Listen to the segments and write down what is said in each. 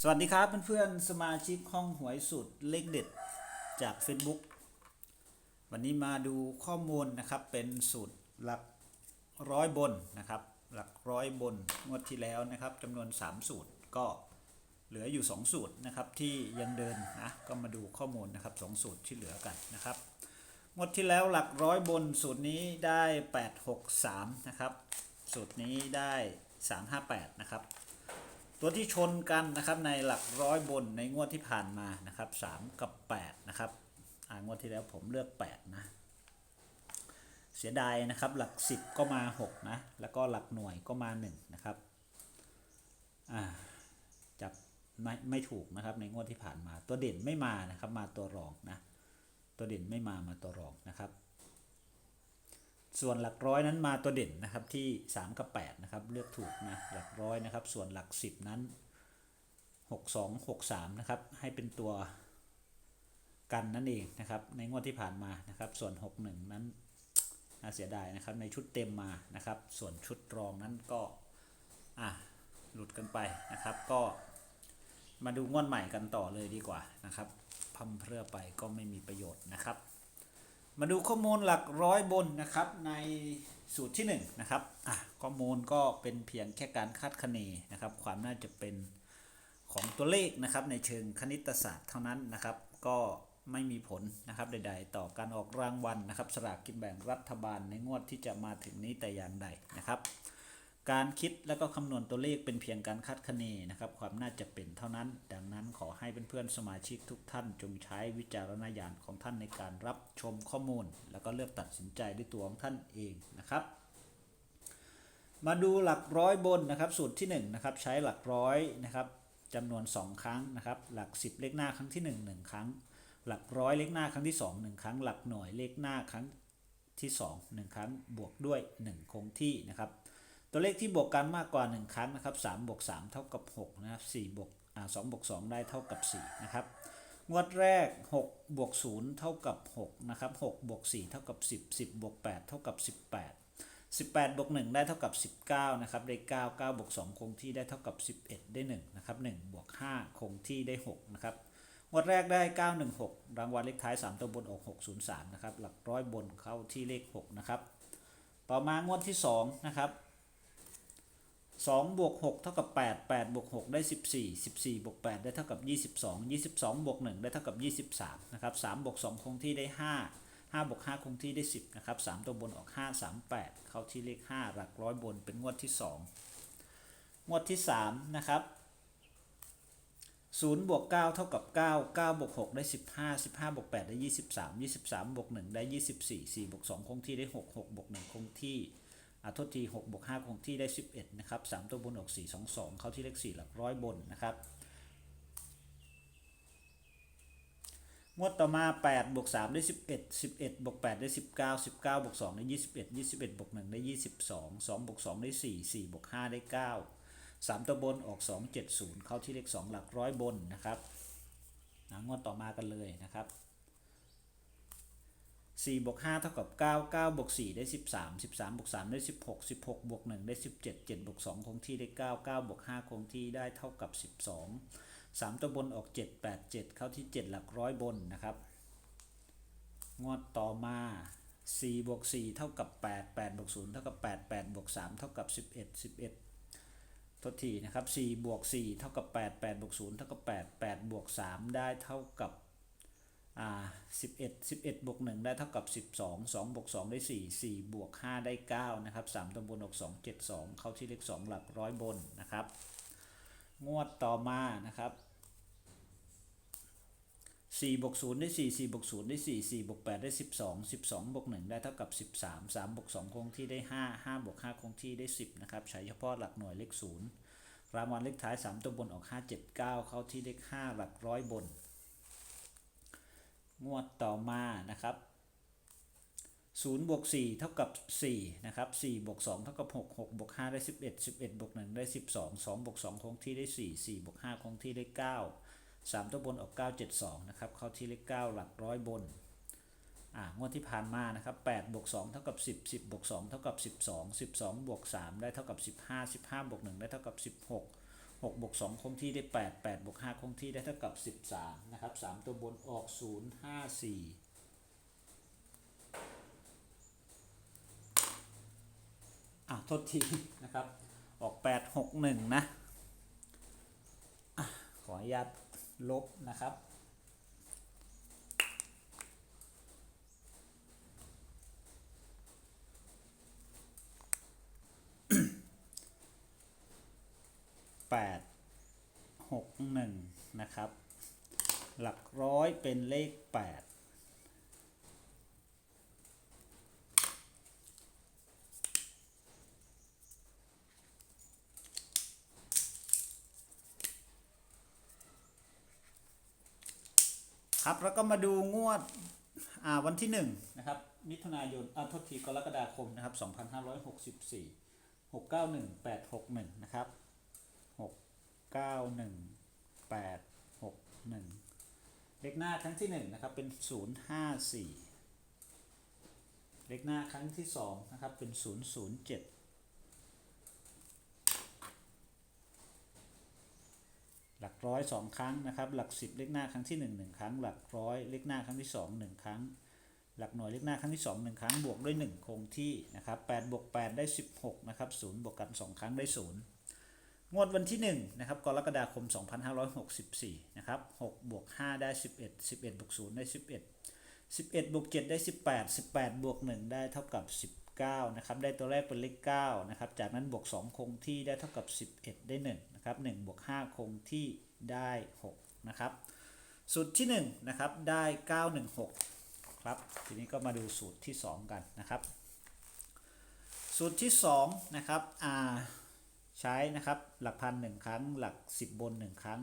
สวัสดีครับเพื่อนๆสมาชิกห้องหวยสุดเลขเด็ดจาก Facebook วันนี้มาดูข้อมูลนะครับเป็นสูตรหลักร้อยบนนะครับ หลักร้อยบนงวดที่แล้วนะครับจำนวน 3 สูตรก็เหลืออยู่ 2 สูตรนะครับที่ยังเดินนะก็มาดูข้อมูลนะครับสองสูตรที่เหลือกันนะครับงวดที่แล้วหลักร้อยบนสูตรนี้ได้ 863นะครับสูตรนี้ได้ 358นะครับ ตัวที่ชนกันนะครับในหลักร้อยบนในงวดที่ผ่านมานะครับสามกับแปดนะครับอ่างวดที่แล้วผมเลือกแปดนะ เสียดายนะครับหลักสิบก็มาหกนะ แล้วก็หลักหน่วยก็มาหนึ่งนะครับจับไม่ไม่ถูกนะครับในงวดที่ผ่านมาตัวเด่นไม่มานะครับมาตัวรองนะ ตัวเด่นไม่มามาตัวรองนะครับ ส่วนหลักร้อยนั้นมาตัวเด่นนะครับที่ 3 กับ 8 นะครับ เลือกถูกนะหลักร้อยนะครับ ส่วนหลัก 10 นั้น 62 63 นะครับ ให้เป็นตัวกันนั่นเองนะครับ ในงวดที่ผ่านมานะครับ ส่วน 61 นั้นน่าเสียดายนะครับ ในชุดเต็มมานะครับ ส่วนชุดรองนั้นก็อะหลุดกันไปนะครับ ก็มาดูงวดใหม่กันต่อเลยดีกว่านะครับพัมเพรื่อไปก็ไม่มีประโยชน์นะครับ มาดูข้อมูลหลักร้อยบนนะครับในสูตรที่1นงนะครับอะข้อมูลก็เป็นเพียงแค่การคาดคะเนนะครับ ความน่าจะเป็นของตัวเลขนะครับในเชิงคณิตศาสตร์เท่านั้นนะครับ ก็ไม่มีผลนะครับใด ๆ ต่อการออกรางวัลนะครับสลากกินแบ่งรัฐบาลในงวดที่จะมาถึงนี้แต่อย่างใดนะครับ การคิดและก็คำนวณตัวเลขเป็นเพียงการคาดคะเนนะครับ ความน่าจะเป็นเท่านั้น ดังนั้นขอให้เพื่อนๆสมาชิกทุกท่านจงใช้วิจารณญาณของท่านในการรับชมข้อมูล แล้วก็เลือกตัดสินใจด้วยตัวของท่านเองนะครับ มาดูหลักร้อยบนนะครับ สูตรที่1นะครับใช้หลักร้อยนะครับจำนวน 2 ครั้งนะครับ หลัก 10 เลขหน้าครั้งที่ 1 1 ครั้ง หลักร้อยเลขหน้าครั้งที่ 2 1 ครั้ง หลักหน่วยเลขหน้าครั้งที่ 2 1 ครั้งบวกด้วย 1 คงที่นะครับ ตัวเลขที่บวกกันมากกว่า 1 ครั้งนะครับ3บวก3เท่ากับ6นะครับ4บวกอ่า2บวก2ได้เท่ากับ4นะครับงวดแรก6บวก0เท่ากับ6นะครับ6บวก4เท่ากับ 10 10บวก8เท่ากับ 18 18บวก1ได้เท่ากับ 19นะครับได้9 9บวก2คงที่ได้เท่ากับ 11 ได้1นะครับ1บวก5คงที่ได้6นะครับงวดแรกได้ 916 รางวัลเลขท้าย 3 ตัวบนออก603นะครับหลักร้อยบนเข้าที่เลข6นะครับต่อมางวดที่2นะครับ 2บวก6เท่ากับ 8 8บวก6ได้ 14 14บวก8ได้เท่ากับ 22 22บวก1ได้เท่ากับ 23นะครับ3บวก2คงที่ได้ 5 5บวก5คงที่ได้ 10นะครับ3ตัวบนออก 5 3 8 เข้าที่เลข 5 หลักร้อยบนเป็นงวดที่ 2 งวดที่ 3 นะครับ0บวก9เท่ากับ 9 9บวก6ได้ 15 15บวก8ได้ 23 23บวก1ได้ 24 4บวก2คงที่ได้ 6 6บวก1คงที่ โทษที6บวก5คงที่ได้ 11 นะครับ 3 ตัวบนออก 4 2 2 เข้าที่เลข 4 หลักร้อยบนนะครับ งวดต่อมา8บวก3ได้ 11 11บวก8ได้ 19 19บวก2ได้ 21 21บวก1ได้ 22 2บวก2ได้ 4 4บวก5ได้ 9 3 ตัวบนออก 2 7 0 เข้าที่เลข 2 หลักร้อยบนนะครับงวดต่อมากันเลยนะครับ 4บวก5เท่ากับ 9 9บวก4ได้ 13 13บวก3ได้ 16 16บวก1ได้ 17 7บวก2คงที่ได้ 9 9บวก5คงที่ได้เท่ากับ 12 3 ตัวบนออก 7 8 7 เข้าที่ 7 หลักร้อยบนนะครับ งวดต่อมา4บวก4เท่ากับ 8 8บวก0เท่ากับ 8 8บวก3เท่ากับ 11 11ทษทีนะครับ4บวก4เท่ากับ 8 8บวก0เท่ากับ 8 8บวก3ได้เท่ากับ อ่า11 11บวก1ได้เท่ากับ 12 2บวก2ได้ 4 4บวก5ได้9นะครับ3ตัวบนออก2 7 2 เข้าที่เลข 2 หลักร้อยบนนะครับ งวดต่อมานะครับ4บวก0ได้ 4 4บวก0ได้ 4 4บวก8ได้ 12 12บวก1ได้เท่ากับ 13 3บวก2คงที่ได้ 5 5บวก5คงที่ได้ 10นะครับใช้เฉพาะหลักหน่วยเลข0รางวัลเลขท้าย 3 ตัวบนออก 5 7 9 เข้าที่เลข5หลักร้อยบน งวดต่อมานะครับ0บวก4เท่ากับ4นะครับ4บวก2เท่ากับ6 6บวก5ได้ 11 11บวก1ได้ 12 2บวก2คงที่ได้ 4 4บวก5คงที่ได้ 9 3 ตัวบนออก 9 7 2นะครับเข้าที่เลข9หลักร้อยบนอ่างวดที่ผ่านมานะครับ8บวก2เท่ากับ 10 10บวก2เท่ากับ 12 12บวก3ได้เท่ากับ 15 15บวก1ได้เท่ากับ 16 6บวก2คงที่ได้ 8 8บวก5คงที่ได้เท่ากับ 13 นะครับ 3 ตัวบนออก 0 5 4อะโทษทีนะครับ ออก 8 6 1 นะอะขออนุญาตลบนะครับ 61 นะครับ หลักร้อยเป็นเลข 8ครับแล้วก็มาดูงวดวันที่1นะครับมิถุนายนอ่าทษทีกรกฎาคมนะครับ 2564 691 861 นะครับ ก้าหนึ่งแปดหกหนึ่งเลขหน้าครั้งที่หนึ่งนะครับ เป็นศูนย์ห้าสี่เลขหน้าครั้งที่สองนะครับ เป็นศูนย์ศูนย์เจ็ดหลักร้อยสองครั้งนะครับ หลักสิบเลขหน้าครั้งที่หนึ่งหนึ่งครั้ง หลักร้อยเลขหน้าครั้งที่สองหนึ่งครั้ง หลักหน่วยเลขหน้าครั้งที่สองหนึ่งครั้ง บวกด้วยหนึ่งคงที่นะครับแปดบวกแปดได้สิบหกนะครับศูนย์บวกกันสองครั้งได้ศูนย์ งวดวันที่1นะครับกรกฎาคม 2564นะครับ6บวก5ได้ 11 11บวก0ได้ 11 11บวก7ได้ 18 18บวก1ได้เท่ากับ 19นะครับได้ตัวแรกเป็นเลข9นะครับจากนั้นบวก 2 คงที่ได้เท่ากับ 11 ได้1นะครับ1บวก5คงที่ได้6นะครับสูตรที่1นะครับได้ 916ครับทีนี้ก็มาดูสูตรที่ 2 กันนะครับ สูตรที่2นะครับอ่า ใช้นะครับ หลักพันหนึ่งครั้ง หลักสิบบนหนึ่งครั้ง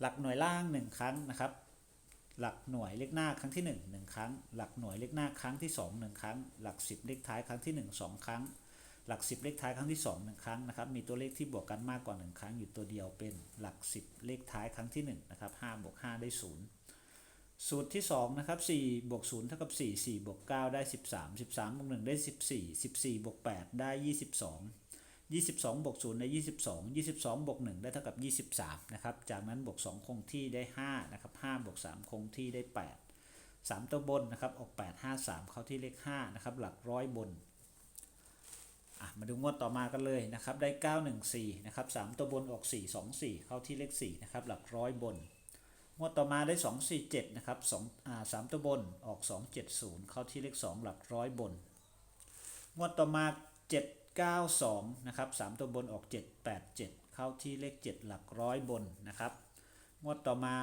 หลักหน่วยล่างหนึ่งครั้งนะครับ หลักหน่วยเลขหน้าครั้งที่หนึ่งหนึ่งครั้ง หลักหน่วยเลขหน้าครั้งที่สองหนึ่งครั้ง หลักสิบเลขท้ายครั้งที่หนึ่งสองครั้ง หลักสิบเลขท้ายครั้งที่สองหนึ่งครั้งนะครับ มีตัวเลขที่บวกกันมากกว่าหนึ่งครั้งอยู่ตัวเดียวเป็นหลักสิบเลขท้ายครั้งที่หนึ่งนะครับห้าบวกห้าได้ศูนย์สูตรที่สองนะครับสี่บวกศูนย์เท่ากับสี่สี่บวกเก้าได้สิบสามสิบสามบวกหนึ่งได้สิบสี่สิบวกแปดได้ยี่สิบสอง 22บวก0ได้22 22บวก1ได้เท่ากับ 23 นะครับ จากนั้นบวก 2 คงที่ได้ 5 นะครับ5บวก 3 คงที่ได้ 8 3 ตัวบนนะครับ ออก 8 5 3 เข้าที่เลข 5 นะครับ หลักร้อยบนอะมาดูงวดต่อมากันเลยนะครับ ได้ 914 นะครับ 3 ตัวบนออก 4 2 4 เข้าที่เลข 4 นะครับ หลักร้อยบน งวดต่อมาได้ 247 นะครับ2อ่า3ตัวบนออก 270 เข้าที่เลข 2 หลักร้อยบน งวดต่อมา 7 92 นะครับ 3 ตัวบนออก 787 เข้าที่เลข 7 หลักร้อยบนนะครับ งวดต่อมา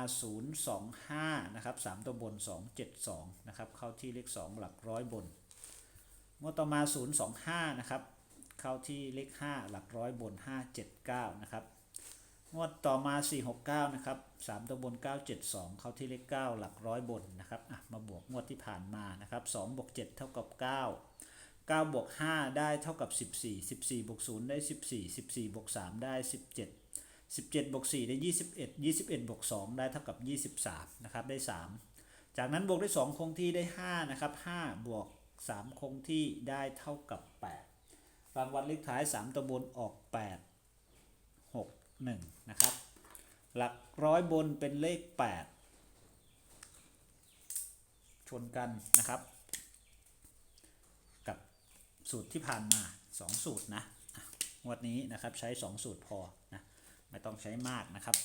025 นะครับ 3 ตัวบน 272 นะครับ เข้าที่เลข 2 หลักร้อยบน งวดต่อมา 025 นะครับ เข้าที่เลข 5 หลักร้อยบน 579 นะครับ งวดต่อมา 469 นะครับ 3 ตัวบน 972 เข้าที่เลข 9 หลักร้อยบนนะครับมาบวกงวดที่ผ่านมา นะครับ2บวก7เท่ากับ 9 9บวก5ได้เท่ากับ 14 14บวก0ได้ 14 14บวก3ได้ 17 17บวก4ได้ 21 21บวก2ได้เท่ากับ 23นะครับได้ 3 จากนั้นบวกได้2คงที่ได้ 5 นะครับ5บวก 3 คงที่ได้เท่ากับ 8 รางวัลเลขท้าย 3ตัวบนออก 8 6 1 นะครับ หลักร้อยบนเป็นเลข 8 ชนกันนะครับกับ สูตรที่ผ่านมา 2 สูตรนะงวดนี้นะครับใช้ 2 สูตรพอนะไม่ต้องใช้มากนะครับ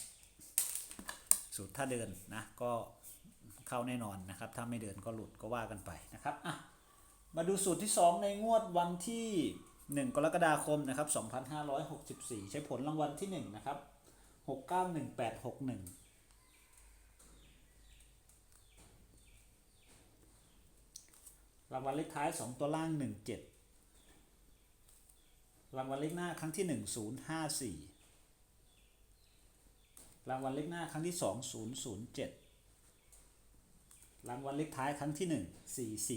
สูตรถ้าเดินนะก็เข้าแน่นอนนะครับ ถ้าไม่เดินก็หลุดก็ว่ากันไปนะครับอะมาดูสูตรที่ 2 ในงวดวันที่ 1 กรกฎาคมนะครับ 2564 ใช้ผลรางวัลที่ 1 นะครับ 691861รางวัลเลขท้าย 2 ตัวล่าง 17 รางวัลเลขหน้าครั้งที่1 054รางวัลเลขหน้าครั้งที่2 007รางวัลเลขท้ายครั้งที่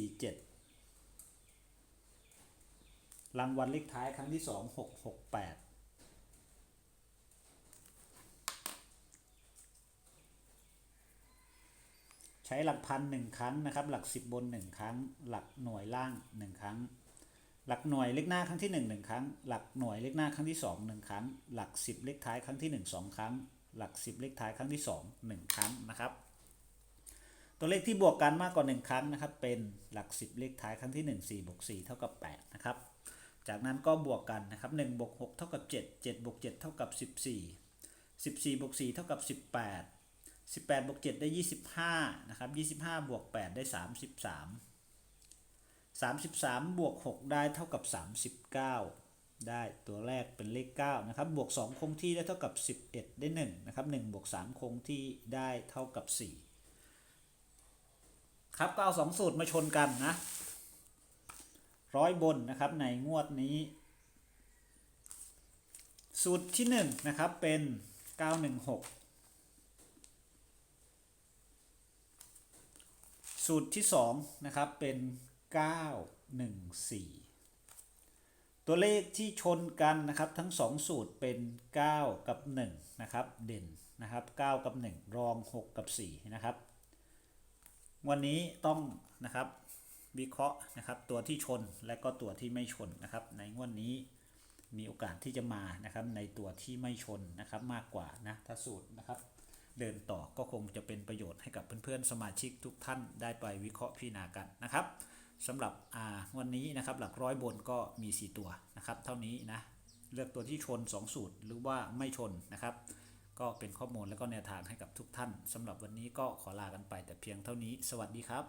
1 447รางวัลเลขท้ายครั้งที่2 668ใช้หลักพันหนึ่งครั้งนะครับ หลักสิบบนหนึ่งครั้ง หลักหน่วยล่างหนึ่งครั้ง หลักหน่วยเลขหน้าครั้งที่1 1ครั้ง หลักหน่วยเลขหน้าครั้งที่2 1ครั้ง หลัก 10 เลขท้ายครั้งที่ 1 2 ครั้ง หลัก 10 เลขท้ายครั้งที่ 2 1 ครั้งนะครับ ตัวเลขที่บวกกันมากกว่า 1 ครั้งนะครับ เป็นหลัก 10 เลขท้ายครั้งที่1 4บวก4เท่ากับ8นะครับ จากนั้นก็บวกกันนะครับ1บวก6เท่ากับ7 7บวก7เท่ากับ 14 14บวก4เท่ากับ 18 18บวก7ได้ 25นะครับ25บวก8ได้ 33 33 บวก 6 ได้เท่ากับ 39 ได้ตัวแรกเป็นเลข9นะครับบวก 2 คงที่ได้เท่ากับ 11 ได้1นะครับ1บวก 3 คงที่ได้เท่ากับ 4 ครับก็เอาสองสูตรมาชนกันนะร้อยบนนะครับในงวดนี้ สูตรที่1นะครับเป็น 916สูตรที่2นะครับเป็น 914 ตัวเลขที่ชนกันนะครับทั้ง 2 สูตรเป็น 9 กับ1นะครับเด่นนะครับ 9 กับ 1 รอง 6 กับ4นะครับ วันนี้ต้องนะครับวิเคราะห์นะครับตัวที่ชนและก็ตัวที่ไม่ชนนะครับ ในงวดนี้มีโอกาสที่จะมานะครับในตัวที่ไม่ชนนะครับมากกว่านะถ้าสูตรนะครับ เดินต่อก็คงจะเป็นประโยชน์ให้กับเพื่อนๆสมาชิกทุกท่านได้ไปวิเคราะห์พิจารณากันนะครับ สำหรับวันนี้นะครับหลักร้อยบนก็มี 4 ตัวนะครับ เท่านี้นะเลือกตัวที่ชน 2 สูตรหรือว่าไม่ชนนะครับ ก็เป็นข้อมูลและก็แนวทางให้กับทุกท่านสำหรับวันนี้ก็ขอลากันไปแต่เพียงเท่านี้ สวัสดีครับ